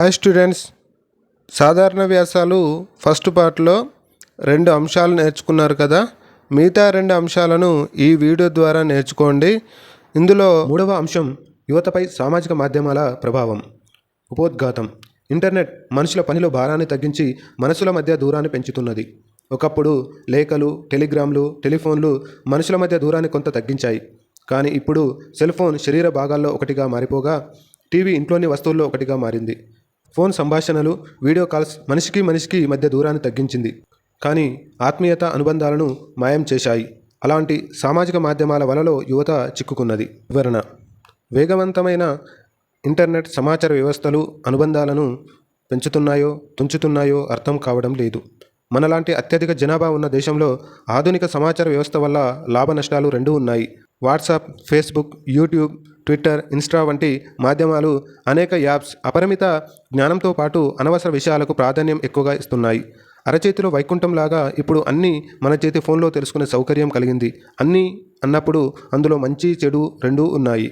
Hi students సాధారణ వ్యాసాలు first పార్ట్లో రెండు అంశాలు నేర్చుకున్నారు కదా. మిగతా రెండు అంశాలను ఈ వీడియో ద్వారా నేర్చుకోండి. ఇందులో మూడవ అంశం యువతపై సామాజిక మాధ్యమాల ప్రభావం. ఉపోద్ఘాతం. ఇంటర్నెట్ మనుషుల పనిలో భారాన్ని తగ్గించి మనసుల మధ్య దూరాన్ని పెంచుతున్నది. ఒకప్పుడు లేఖలు టెలిగ్రామ్లు టెలిఫోన్లు మనుషుల మధ్య దూరాన్ని కొంత తగ్గించాయి. కానీ ఇప్పుడు సెల్ ఫోన్ శరీర భాగాల్లో ఒకటిగా మారిపోగా టీవీ ఇంట్లోని వస్తువుల్లో ఒకటిగా మారింది. ఫోన్ సంభాషణలు వీడియో కాల్స్ మనిషికి మనిషికి మధ్య దూరాన్ని తగ్గించింది. కానీ ఆత్మీయత అనుబంధాలను మాయం చేశాయి. అలాంటి సామాజిక మాధ్యమాల వలలో యువత చిక్కుకున్నది. వివరణ. వేగవంతమైన ఇంటర్నెట్ సమాచార వ్యవస్థలు అనుబంధాలను పెంచుతున్నాయో తుంచుతున్నాయో అర్థం కావడం లేదు. మనలాంటి అత్యధిక జనాభా ఉన్న దేశంలో ఆధునిక సమాచార వ్యవస్థ వల్ల లాభ నష్టాలు రెండూ ఉన్నాయి. WhatsApp Facebook YouTube Twitter Insta వంటి మాధ్యమాలు అనేక యాప్స్ అపరిమిత జ్ఞానంతో పాటు అనవసర విషయాలకు ప్రాధాన్యం ఎక్కువగా ఇస్తున్నాయి. అరచేతిలో వైకుంఠంలాగా ఇప్పుడు అన్నీ మన చేతి ఫోన్లో తెలుసుకునే సౌకర్యం కలిగింది. అన్నీ అన్నప్పుడు అందులో మంచి చెడు రెండూ ఉన్నాయి.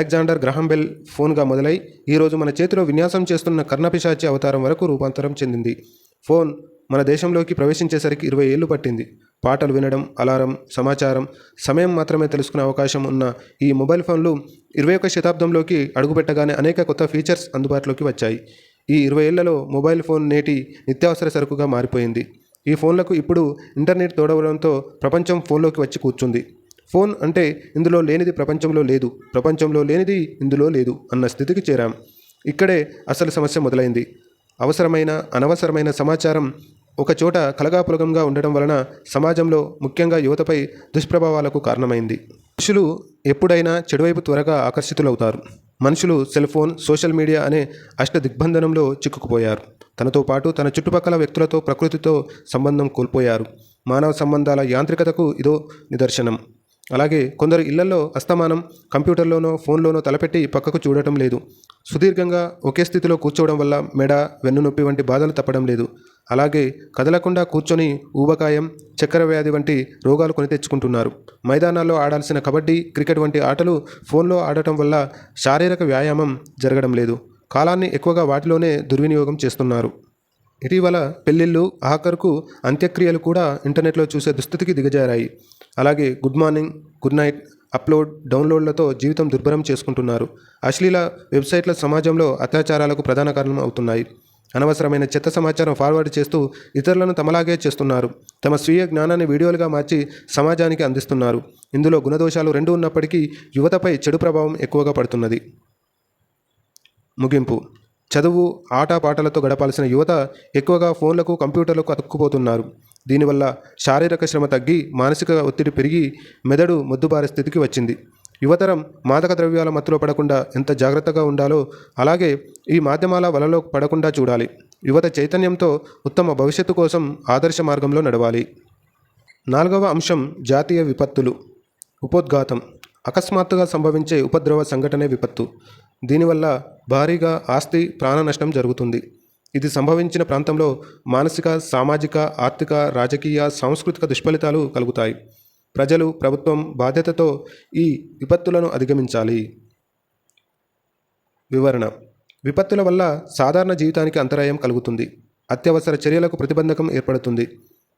అలెగ్జాండర్ గ్రహం బెల్ ఫోన్గా మొదలై ఈరోజు మన చేతిలో విన్యాసం చేస్తున్న కర్ణపిశాచి అవతారం వరకు రూపాంతరం చెందింది. ఫోన్ మన దేశంలోకి ప్రవేశించేసరికి ఇరవై ఏళ్ళు పట్టింది. పాటలు వినడం అలారం సమాచారం సమయం మాత్రమే తెలుసుకునే అవకాశం ఉన్న ఈ మొబైల్ ఫోన్లు ఇరవై ఒక శతాబ్దంలోకి అడుగుపెట్టగానే అనేక కొత్త ఫీచర్స్ అందుబాటులోకి వచ్చాయి. ఈ ఇరవై ఏళ్ళలో మొబైల్ ఫోన్ నేటి నిత్యావసర సరుకుగా మారిపోయింది. ఈ ఫోన్లకు ఇప్పుడు ఇంటర్నెట్ తోడవడంతో ప్రపంచం ఫోన్లోకి వచ్చి కూర్చుంది. ఫోన్ అంటే ఇందులో లేనిది ప్రపంచంలో లేదు ప్రపంచంలో లేనిది ఇందులో లేదు అన్న స్థితికి చేరాం. ఇక్కడే అసలు సమస్య మొదలైంది. అవసరమైన అనవసరమైన సమాచారం ఒకచోట కలగాపులగంగా ఉండడం వలన సమాజంలో ముఖ్యంగా యువతపై దుష్ప్రభావాలకు కారణమైంది. మనుషులు ఎప్పుడైనా చెడువైపు త్వరగా ఆకర్షితులవుతారు. మనుషులు సెల్ ఫోన్ సోషల్ మీడియా అనే అష్ట దిగ్బంధనంలో చిక్కుకుపోయారు. తనతో పాటు తన చుట్టుపక్కల వ్యక్తులతో ప్రకృతితో సంబంధం కోల్పోయారు. మానవ సంబంధాల యాంత్రికతకు ఇదో నిదర్శనం. అలాగే కొందరు ఇళ్ళలో అస్తమానం కంప్యూటర్లోనో ఫోన్లోనో తలపెట్టి పక్కకు చూడటం లేదు. సుదీర్ఘంగా ఒకే స్థితిలో కూర్చోవడం వల్ల మెడ వెన్నునొప్పి వంటి బాధలు తప్పడం లేదు. అలాగే కదలకుండా కూర్చొని ఊబకాయం చక్కెర వ్యాధి వంటి రోగాలు కొని తెచ్చుకుంటున్నారు. మైదానాల్లో ఆడాల్సిన కబడ్డీ క్రికెట్ వంటి ఆటలు ఫోన్లో ఆడటం వల్ల శారీరక వ్యాయామం జరగడం లేదు. కాలాన్ని ఎక్కువగా వాటిలోనే దుర్వినియోగం చేస్తున్నారు. ఇటీవల పెళ్ళిళ్ళు ఆఖరుకు అంత్యక్రియలు కూడా ఇంటర్నెట్లో చూసే దుస్థితికి దిగజారాయి. అలాగే good morning good night upload డౌన్లోడ్లతో జీవితం దుర్భరం చేసుకుంటున్నారు. అశ్లీల వెబ్సైట్ల సమాజంలో అత్యాచారాలకు ప్రధాన కారణం అవుతున్నాయి. అనవసరమైన చెత్త సమాచారం ఫార్వర్డ్ చేస్తూ ఇతరులను తమలాగే చేస్తున్నారు. తమ స్వీయ జ్ఞానాన్ని వీడియోలుగా మార్చి సమాజానికి అందిస్తున్నారు. ఇందులో గుణదోషాలు రెండు ఉన్నప్పటికీ యువతపై చెడు ప్రభావం ఎక్కువగా పడుతున్నది. ముగింపు. చదువు ఆటపాటలతో గడపాల్సిన యువత ఎక్కువగా ఫోన్లకు కంప్యూటర్లకు అతుక్కుపోతున్నారు. దీనివల్ల శారీరక శ్రమ తగ్గి మానసిక ఒత్తిడి పెరిగి మెదడు మొద్దుబారే స్థితికి వచ్చింది. యువతరం మాదక ద్రవ్యాల మత్తులో పడకుండా ఎంత జాగ్రత్తగా ఉండాలో అలాగే ఈ మాధ్యమాల వలలో పడకుండా చూడాలి. యువత చైతన్యంతో ఉత్తమ భవిష్యత్తు కోసం ఆదర్శ మార్గంలో నడవాలి. నాలుగవ అంశం జాతీయ విపత్తులు. ఉపోద్ఘాతం. అకస్మాత్తుగా సంభవించే ఉపద్రవ సంఘటనే విపత్తు. దీనివల్ల భారీగా ఆస్తి ప్రాణ నష్టం జరుగుతుంది. ఇది సంభవించిన ప్రాంతంలో మానసిక సామాజిక ఆర్థిక రాజకీయ సాంస్కృతిక దుష్ఫలితాలు కలుగుతాయి. ప్రజలు ప్రభుత్వం బాధ్యతతో ఈ విపత్తులను అధిగమించాలి. వివరణ. విపత్తుల వల్ల సాధారణ జీవితానికి అంతరాయం కలుగుతుంది. అత్యవసర చర్యలకు ప్రతిబంధకం ఏర్పడుతుంది.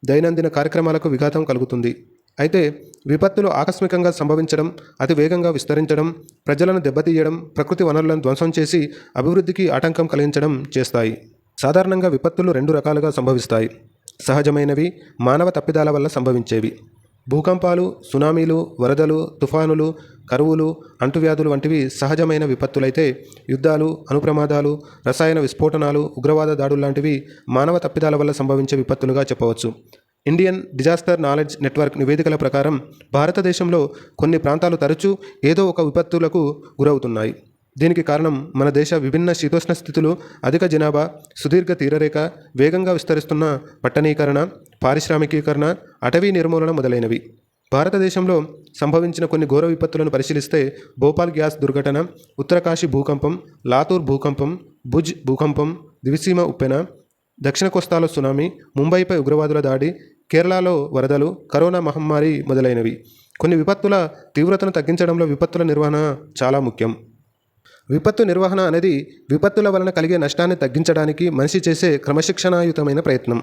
దైనందిన కార్యక్రమాలకు విఘాతం కలుగుతుంది. అయితే విపత్తులు ఆకస్మికంగా సంభవించడం అతి వేగంగా విస్తరించడం ప్రజలను దెబ్బతీయడం ప్రకృతి వనరులను ధ్వంసం చేసి అభివృద్ధికి ఆటంకం కలిగించడం చేస్తాయి. సాధారణంగా విపత్తులు రెండు రకాలుగా సంభవిస్తాయి. సహజమైనవి మానవ తప్పిదాల వల్ల సంభవించేవి. భూకంపాలు సునామీలు వరదలు తుఫానులు కరువులు అంటువ్యాధులు వంటివి సహజమైన విపత్తులైతే యుద్ధాలు అనుప్రమాదాలు రసాయన విస్ఫోటనాలు ఉగ్రవాద దాడులు లాంటివి మానవ తప్పిదాల వల్ల సంభవించే విపత్తులుగా చెప్పవచ్చు. ఇండియన్ డిజాస్టర్ నాలెడ్జ్ నెట్వర్క్ నివేదికల ప్రకారం భారతదేశంలో కొన్ని ప్రాంతాలు తరచూ ఏదో ఒక విపత్తులకు గురవుతున్నాయి. దీనికి కారణం మన దేశ విభిన్న శీతోష్ణ స్థితులు అధిక జనాభా సుదీర్ఘ తీరరేఖ వేగంగా విస్తరిస్తున్న పట్టణీకరణ పారిశ్రామికీకరణ అటవీ నిర్మూలన మొదలైనవి. భారతదేశంలో సంభవించిన కొన్ని ఘోర విపత్తులను పరిశీలిస్తే భోపాల్ గ్యాస్ దుర్ఘటన ఉత్తరకాశీ భూకంపం లాతూర్ భూకంపం భుజ్ భూకంపం దివిసీమ ఉప్పెన దక్షిణ కోస్తాలో సునామీ ముంబైపై ఉగ్రవాదుల దాడి కేరళలో వరదలు కరోనా మహమ్మారి మొదలైనవి. కొన్ని విపత్తుల తీవ్రతను తగ్గించడంలో విపత్తుల నిర్వహణ చాలా ముఖ్యం. విపత్తు నిర్వహణ అనేది విపత్తుల వలన కలిగే నష్టాన్ని తగ్గించడానికి మనిషి చేసే క్రమశిక్షణాయుతమైన ప్రయత్నం.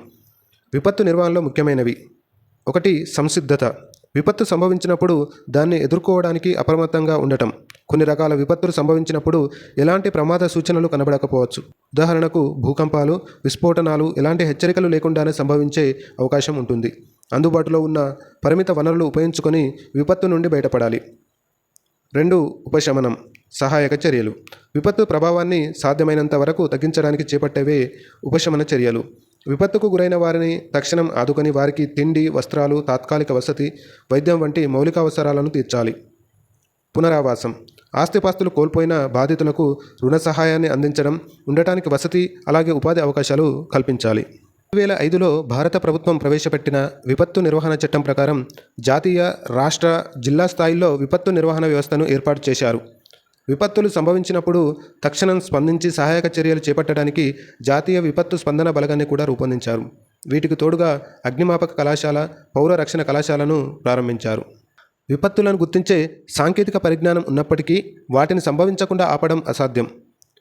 విపత్తు నిర్వహణలో ముఖ్యమైనవి. ఒకటి సంసిద్ధత. విపత్తు సంభవించినప్పుడు దాన్ని ఎదుర్కోవడానికి అప్రమత్తంగా ఉండటం. కొన్ని రకాల విపత్తులు సంభవించినప్పుడు ఎలాంటి ప్రమాద సూచనలు కనబడకపోవచ్చు. ఉదాహరణకు భూకంపాలు విస్ఫోటనాలు ఎలాంటి హెచ్చరికలు లేకుండానే సంభవించే అవకాశం ఉంటుంది. అందుబాటులో ఉన్న పరిమిత వనరులు ఉపయోగించుకొని విపత్తు నుండి బయటపడాలి. రెండు ఉపశమనం సహాయక చర్యలు. విపత్తు ప్రభావాన్ని సాధ్యమైనంత వరకు తగ్గించడానికి చేపట్టేవే ఉపశమన చర్యలు. విపత్తుకు గురైన వారిని తక్షణం ఆదుకొని వారికి తిండి వస్త్రాలు తాత్కాలిక వసతి వైద్యం వంటి మౌలిక అవసరాలను తీర్చాలి. పునరావాసం ఆస్తిపాస్తులు కోల్పోయిన బాధితులకు రుణ సహాయాన్ని అందించడం ఉండటానికి వసతి అలాగే ఉపాధి అవకాశాలు కల్పించాలి. రెండు వేల ఐదులో భారత ప్రభుత్వం ప్రవేశపెట్టిన విపత్తు నిర్వహణ చట్టం ప్రకారం జాతీయ రాష్ట్ర జిల్లా స్థాయిల్లో విపత్తు నిర్వహణ వ్యవస్థను ఏర్పాటు చేశారు. విపత్తులు సంభవించినప్పుడు తక్షణం స్పందించి సహాయక చర్యలు చేపట్టడానికి జాతీయ విపత్తు స్పందన బలగాన్ని కూడా రూపొందించారు. వీటికి తోడుగా అగ్నిమాపక కళాశాల పౌర రక్షణ కళాశాలను ప్రారంభించారు. విపత్తులను గుర్తించే సాంకేతిక పరిజ్ఞానం ఉన్నప్పటికీ వాటిని సంభవించకుండా ఆపడం అసాధ్యం.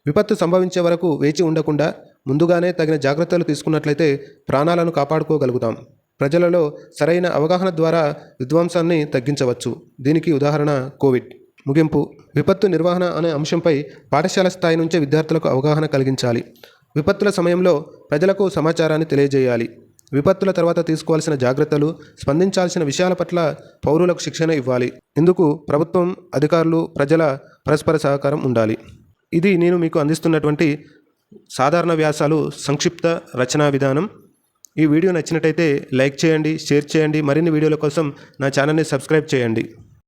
విపత్తు సంభవించే వరకు వేచి ఉండకుండా ముందుగానే తగిన జాగ్రత్తలు తీసుకున్నట్లయితే ప్రాణాలను కాపాడుకోగలుగుతాం. ప్రజలలో సరైన అవగాహన ద్వారా విధ్వంసాన్ని తగ్గించవచ్చు. దీనికి ఉదాహరణ కోవిడ్. ముగింపు. విపత్తు నిర్వహణ అనే అంశంపై పాఠశాల స్థాయి నుంచే విద్యార్థులకు అవగాహన కలిగించాలి. విపత్తుల సమయంలో ప్రజలకు సమాచారాన్ని తెలియజేయాలి. విపత్తుల తర్వాత తీసుకోవాల్సిన జాగ్రత్తలు స్పందించాల్సిన విషయాల పట్ల పౌరులకు శిక్షణ ఇవ్వాలి. ఇందుకు ప్రభుత్వం అధికారులు ప్రజల పరస్పర సహకారం ఉండాలి. ఇది నేను మీకు అందిస్తున్నటువంటి సాధారణ వ్యాసాలు సంక్షిప్త రచనా విధానం. ఈ వీడియో నచ్చినట్టయితే లైక్ చేయండి షేర్ చేయండి. మరిన్ని వీడియోల కోసం నా ఛానల్ని సబ్స్క్రైబ్ చేయండి.